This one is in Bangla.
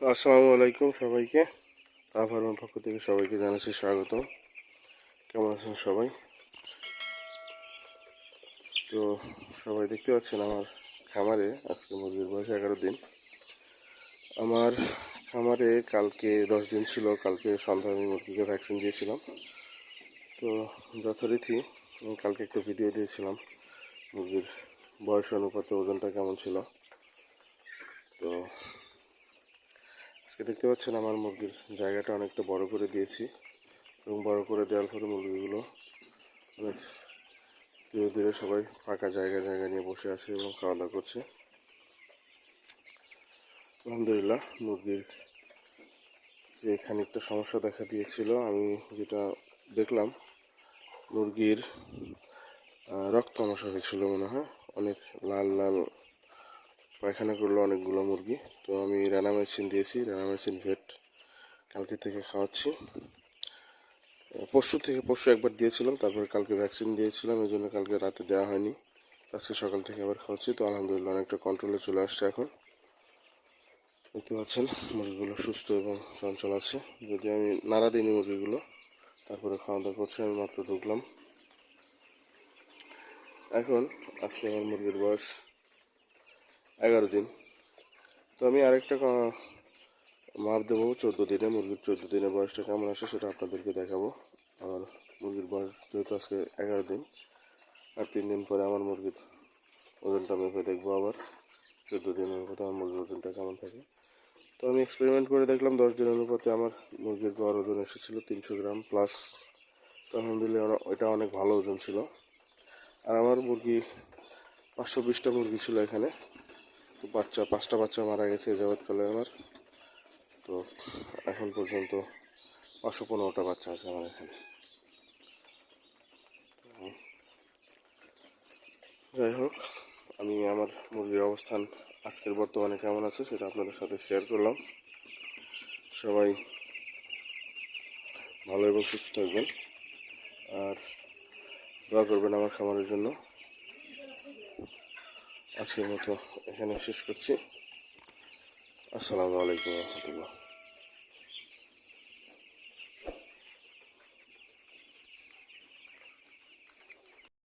আসসালামু আলাইকুম সবাইকে। আমার পক্ষ থেকে সবাইকে জানাচ্ছি স্বাগত কেমন আছেন সবাই? তো সবাই দেখতে পাচ্ছেন আমার খামারে আজকে মুরগির বয়স এগারো দিন। আমার খামারে কালকে দশ দিন ছিল, কালকে সন্ধ্যা আমি মুরগিকে ভ্যাকসিন দিয়েছিলাম। তো যথারীতি আমি কালকে একটা ভিডিও দিয়েছিলাম, মুরগির বয়স অনুপাতে ওজনটা কেমন ছিল। তো আজকে দেখতে পাচ্ছেন আমার মুরগির জায়গাটা অনেকটা বড় করে দিয়েছি এবং বড় করে দেওয়ার পরে মুরগিগুলো ধীরে ধীরে সবাই ফাঁকা জায়গা জায়গা নিয়ে বসে আছে এবং খাওয়া দাওয়া করছে। আলহামদুলিল্লাহ, মুরগির যে খানিকটা সমস্যা দেখা দিয়েছিল, আমি যেটা দেখলাম, মুরগির রক্ত অংশ হয়েছিল মনে হয়, অনেক লাল লাল পায়খানা করল অনেকগুলো মুরগি। তো আমি রানা মেশিন দিয়েছি রানা মেশিন ভেট কালকে থেকে খাওয়াচ্ছি। পরশু থেকে, পরশু একবার দিয়েছিলাম, তারপরে কালকে ভ্যাকসিন দিয়েছিলাম এই জন্য কালকে রাতে দেওয়া হয়নি। আজকে সকাল থেকে আবার খাওয়াচ্ছি। তো আলহামদুলিল্লাহ অনেকটা কন্ট্রোলে চলে আসছে এখন। দেখতে পাচ্ছেন, মুরগিগুলো সুস্থ এবং চঞ্চল আছে। যদি আমি নাড়া দিইনি মুরগিগুলো, তারপরে খাওয়া দাওয়া করছে, আমি মাত্র ঢুকলাম। এখন আজকে আমার মুরগির বয়স এগারো দিন। তো আমি আরেকটা মাপ দেবো, চোদ্দ দিনে, মুরগির চোদ্দ দিনের বয়সটা কেমন আসে সেটা আপনাদেরকে দেখাবো। আমার মুরগির বয়স যেহেতু আজকে এগারো দিন, আর তিন দিন পরে আমার মুরগির ওজনটা মেপে দেখব আবার। চোদ্দ দিন অনুপাতে আমার মুরগির ওজনটা কেমন থাকে। তো আমি এক্সপেরিমেন্ট করে দেখলাম, দশ দিন অনুপাতে আমার মুরগির গড় ওজন এসেছিল তিনশো গ্রাম প্লাস তো আলহামদুলিল্লাহ ওইটা অনেক ভালো ওজন ছিল। আর আমার মুরগি পাঁচশো বিশটা মুরগি ছিল এখানে। তো বাচ্চা, পাঁচটা বাচ্চা মারা গেছে যাবৎকালে আমার। তো এখন পর্যন্ত পাঁচশো পনেরোটা বাচ্চা আছে আমার এখানে। যাই হোক, আমি আমার মুরগির অবস্থান আজকের বর্তমানে কেমন আছে সেটা আপনাদের সাথে শেয়ার করলাম। সবাই ভালো এবং সুস্থ থাকবেন। আর দোয়া করবেন আমার খামারের জন্য। আজকের মতো এখানে শেষ করছি। আসসালামু আলাইকুম রহমতুল্লাহ।